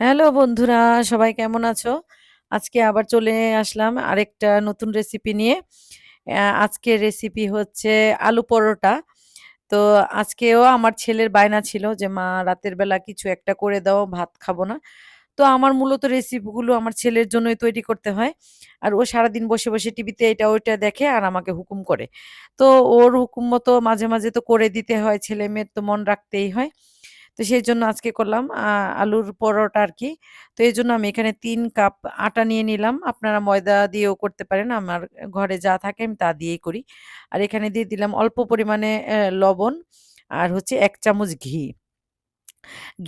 Hello বন্ধুরা, সবাই কেমন আছো? আজকে আবার চলে আসলাম আরেকটা নতুন রেসিপি নিয়ে। আজকের রেসিপি হচ্ছে আলু পরোটা। তো আজকেও আমার ছেলের বায়না ছিল যে, "মা রাতের বেলা কিছু একটা করে দাও, ভাত খাব না।" তো আমার মূলত রেসিপিগুলো আমার ছেলের জন্যই তৈরি করতে হয়। আর ও সারাদিন বসে, বসে টিভিতে এটা ওইটা দেখে আর আমাকে হুকুম করে। তো ওর হুকুম মতো মাঝে, মাঝে তো করে দিতে হয়, ছেলে-মেয়ের তো মন রাখতেই হয়। তো সেই জন্য আজকে করলাম আলুর পরোটা আর কি তো এই জন্য আমি এখানে তিন কাপ আটা নিয়ে নিলাম। আপনারা ময়দা দিয়েও করতে পারেন। আমার ঘরে যা থাকে আমি তা দিয়েই করি। আর এখানে দিয়ে দিলাম অল্প পরিমাণে লবণ আর হচ্ছে এক চামচ ঘি।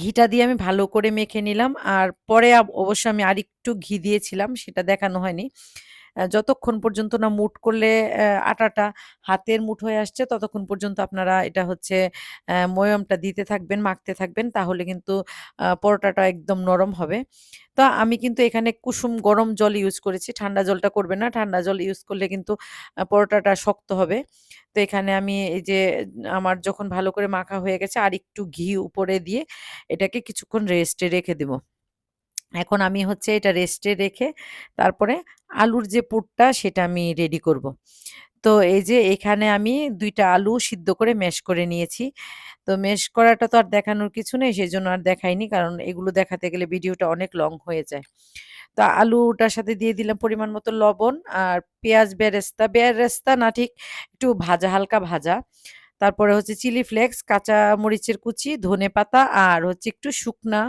ঘিটা দিয়ে আমি ভালো করে মেখে নিলাম। আর পরে অবশ্য আমি আরেকটু ঘি দিয়েছিলাম, সেটা দেখানো হয়নি। যতক্ষণ পর্যন্ত না মুঠ করলে আটাটা হাতের মুঠ হয়ে আসছে, ততক্ষণ পর্যন্ত আপনারা এটা হচ্ছে ময়মটা দিতে থাকবেন, মাখতে থাকবেন। তাহলে কিন্তু পরোটাটা একদম নরম হবে। তো আমি কিন্তু এখানে কুসুম গরম জল ইউজ করেছি। ঠান্ডা জলটা করবে না। ঠান্ডা জল ইউজ করলে কিন্তু পরোটাটা শক্ত হবে। তো এখানে আমি এই যে আমার যখন ভালো করে মাখা হয়ে গেছে, আরেকটু ঘি উপরে দিয়ে এটাকে কিছুক্ষণ রেস্টে রেখে দেব। এখন আমি হচ্ছে এটা রেস্টে রেখে তারপরে আলুর যে পুরটা সেটা আমি রেডি করব। তো এই যে এখানে আমি দুইটা আলু সিদ্ধ করে ম্যাশ করে নিয়েছি। তো ম্যাশ করাটা তো আর দেখানোর কিছু নেই সেজন্য আর দেখাইনি। কারণ এগুলো দেখাতে গেলে ভিডিওটা অনেক লং হয়ে যায়। তো আলুটার সাথে দিয়ে দিলাম পরিমাণ মতো লবণ আর পেঁয়াজ বেরেস্তা, বেরেস্তা না ঠিক একটু ভাজা হালকা ভাজা। তারপরে হচ্ছে চিলি ফ্লেক্স, কাঁচা মরিচের কুচি, ধনেপাতা আর হচ্ছে একটু শুকনা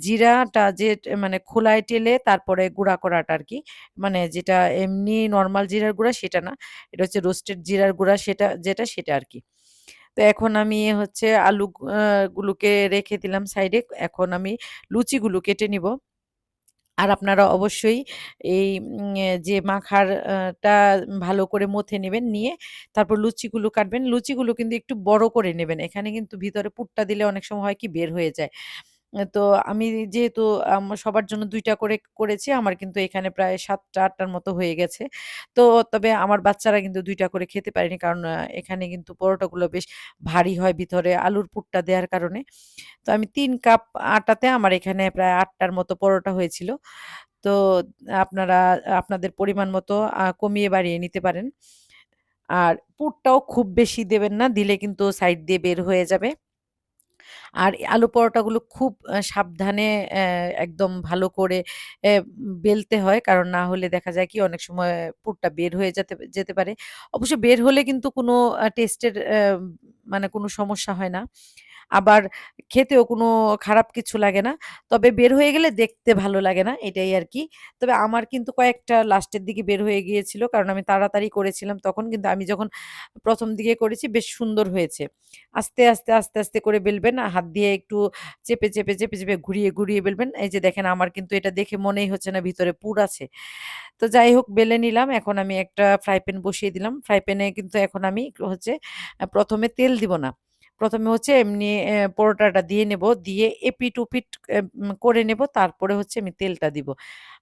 জিরাটা যে মানে খোলায় টেলে তারপরে গুঁড়া করাটা আর কি মানে যেটা এমনি নর্মাল জিরার গুঁড়া সেটা না। এটা হচ্ছে রোস্টেড জিরার গুঁড়া সেটা যেটা সেটা আর কি তো এখন আমি হচ্ছে আলু গুলোকে রেখে দিলাম সাইডে। এখন আমি লুচিগুলো কেটে নিব। আর আপনারা অবশ্যই এই যে মাখারটা ভালো করে মথে নেবেন, নিয়ে তারপর লুচিগুলো কাটবেন। লুচিগুলো কিন্তু একটু বড় করে নেবেন। এখানে কিন্তু ভিতরে পুটটা দিলে অনেক সময় হয় কি বের হয়ে যায়। তো আমি যেহেতু সবার জন্য ২ টা করে করেছি, আমার কিন্তু এখানে প্রায় ৭ টা ৮ টার মতো হয়ে গেছে। তো তবে আমার বাচ্চারা কিন্তু ২ টা করে খেতে পারেনি। কারণ এখানে কিন্তু পরোটাগুলো বেশ ভারী হয় ভিতরে আলুর পুরটা দেওয়ার কারণে। তো আমি ৩ কাপ আটাতে আমার এখানে প্রায় ৮ টার মতো পরোটা হয়েছিল। তো আপনারা আপনাদের পরিমাণ মতো কমিয়ে বাড়িয়ে নিতে পারেন। আর পুরটাও খুব বেশি দেবেন না, দিলে কিন্তু সাইড দিয়ে বের হয়ে যাবে। আর আলু পরোটাগুলো খুব সাবধানে একদম ভালো করে বেলতে হয়। কারণ না হলে দেখা যায় কি, অনেক সময় পুরটা বের হয়ে যেতে যেতে পারে। অবশ্য বের হলে কিন্তু কোনো টেস্টের মানে কোনো সমস্যা হয় না। আবার খেতেও কোনো খারাপ কিছু লাগে না। তবে বের হয়ে গেলে দেখতে ভালো লাগে না, এটাই আর কি তবে আমার কিন্তু কয়েকটা লাস্টের দিকে বের হয়ে গিয়েছিল। কারণ আমি তাড়াতাড়ি করেছিলাম তখন। কিন্তু আমি যখন প্রথম দিকে করেছি বেশ সুন্দর হয়েছে। আস্তে, আস্তে, আস্তে, আস্তে করে বেলবেন। হাত দিয়ে একটু চেপে, চেপে, চেপে, চেপে ঘুরিয়ে, ঘুরিয়ে বেলবেন। এই যে দেখেন আমার কিন্তু এটা দেখে মনেই হচ্ছে না ভিতরে পুর আছে। তো যাই হোক বেলে নিলাম। এখন আমি একটা ফ্রাই প্যান বসিয়ে দিলাম। ফ্রাই প্যানে কিন্তু এখন আমি হচ্ছে প্রথমে তেল দিব না। ১ম এ হচ্ছে এমনি পরোটাটা দিয়ে নেব। দিয়ে এপিঠ-ওপিঠ এ করে নেব। তারপরে হচ্ছে আমি তেলটা দিব।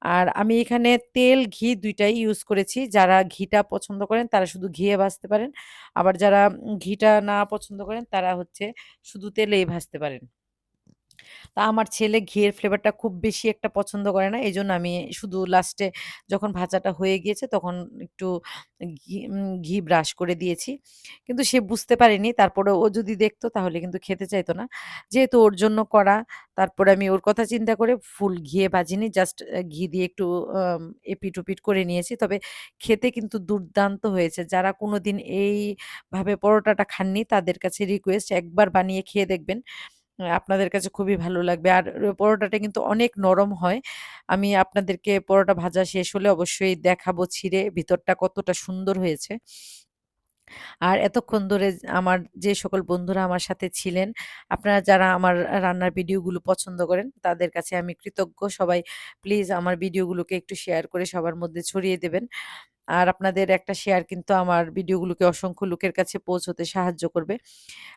আর আমি এখানে তেল, ঘি দুইটাই ইউজ করেছি। যারা ঘিটা পছন্দ করেন তারা শুধু ঘিয়ে ভাজতে পারেন। আবার যারা ঘিটা না পছন্দ করেন তারা হচ্ছে শুধু তেলেই ভাজতে পারেন। তা আমার ছেলে ঘিয়ের ফ্লেভারটা খুব বেশি একটা পছন্দ করে না। এজন্য আমি শুধু লাস্টে যখন ভাজাটা হয়ে গিয়েছে তখন একটু ঘি ঘি ব্রাশ করে দিয়েছি। কিন্তু সে বুঝতে পারেনি। তারপরে ও যদি দেখতো তাহলে কিন্তু খেতে চাইতো না। যেহেতু ওর জন্য করা, তারপরে আমি ওর কথা চিন্তা করে ফুল ঘিয়ে ভাজিনি। জাস্ট ঘি দিয়ে একটু আম এপিঠ-ওপিঠ করে নিয়েছি। তবে খেতে কিন্তু দুর্দান্ত হয়েছে। যারা কোনোদিন এইভাবে পরোটাটা খাননি তাদের কাছে রিকোয়েস্ট একবার বানিয়ে খেয়ে দেখবেন। আপনাদের কাছে খুবই ভালো লাগবে। আর পরোটাটা কিন্তু অনেক নরম হয়। আমি আপনাদেরকে পরোটা ভাজা শেষ হলে অবশ্যই দেখাবো ছিঁড়ে ভিতরটা কতটা সুন্দর হয়েছে। আর এতক্ষণ ধরে আমার যে সকল বন্ধুরা আমার সাথে ছিলেন, আপনারা যারা আমার রান্নার ভিডিওগুলো পছন্দ করেন, তাদের কাছে আমি কৃতজ্ঞ। সবাই প্লিজ আমার ভিডিওগুলোকে একটু শেয়ার করে সবার মধ্যে ছড়িয়ে দেবেন। আর আপনাদের একটা শেয়ার কিন্তু আমার ভিডিওগুলোকে অসংখ্য লোকের কাছে পৌঁছতে সাহায্য করবে।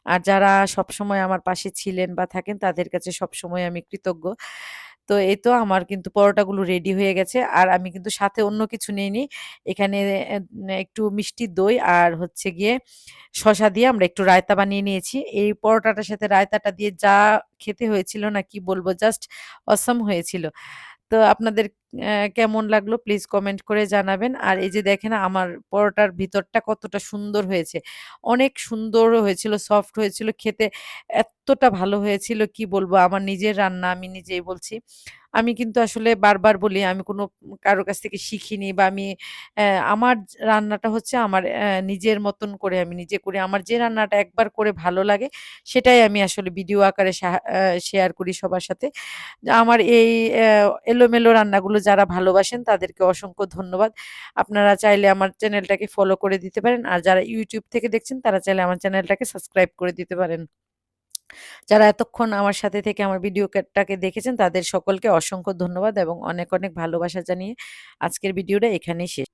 আর যারা সবসময় আমার পাশে ছিলেন বা থাকেন, তাদের কাছে সবসময় আমি কৃতজ্ঞ। তো এই তো আমার কিন্তু পরোটাগুলো রেডি হয়ে গেছে আর আমি কিন্তু সাথে অন্য কিছু নিইনি এখানে একটু মিষ্টি দই আর হচ্ছে গিয়ে শসা দিয়ে আমরা একটু রায়তা বানিয়ে নিয়েছি এই পরোটাটার সাথে রায়তাটা দিয়ে যা খেতে হয়েছিল না কি বলব জাস্ট অসম হয়েছিল তো আপনাদের কেমন লাগল প্লিজ কমেন্ট করে জানাবেন। আর এই যে দেখেন আমার পরোটার ভিতরটা কতটা সুন্দর হয়েছে। অনেক সুন্দর হয়েছিল সফট হয়েছিল, খেতে এতটা ভালো হয়েছিল, কি বলব? আমার নিজের রান্না আমি নিজেই বলছি। আমি কিন্তু আসলে বারবার বলি, আমি কোনো কারও কাছ থেকে শিখিনি বা আমি আমার রান্নাটা হচ্ছে আমার নিজের মতন করে আমি নিজে করি। আমার যে রান্নাটা একবার করে ভালো লাগে, সেটাই আমি আসলে ভিডিও আকারে শেয়ার করি সবার সাথে। আমার এই এলোমেলো রান্নাগুলো যারা ভালোবাসেন তাদেরকে অসংখ্য ধন্যবাদ। আপনারা চাইলে আমার চ্যানেলটাকে ফলো করে দিতে পারেন। আর যারা ইউটিউব থেকে দেখছেন, তারা চাইলে আমার চ্যানেলটাকে সাবস্ক্রাইব করে দিতে পারেন। যারা এতক্ষণ আমার সাথে থেকে আমার ভিডিওটাকে দেখেছেন, তাদের সকলকে অসংখ্য ধন্যবাদ এবং অনেক অনেক ভালোবাসা জানিয়ে আজকের ভিডিওটা এখানেই শেষ।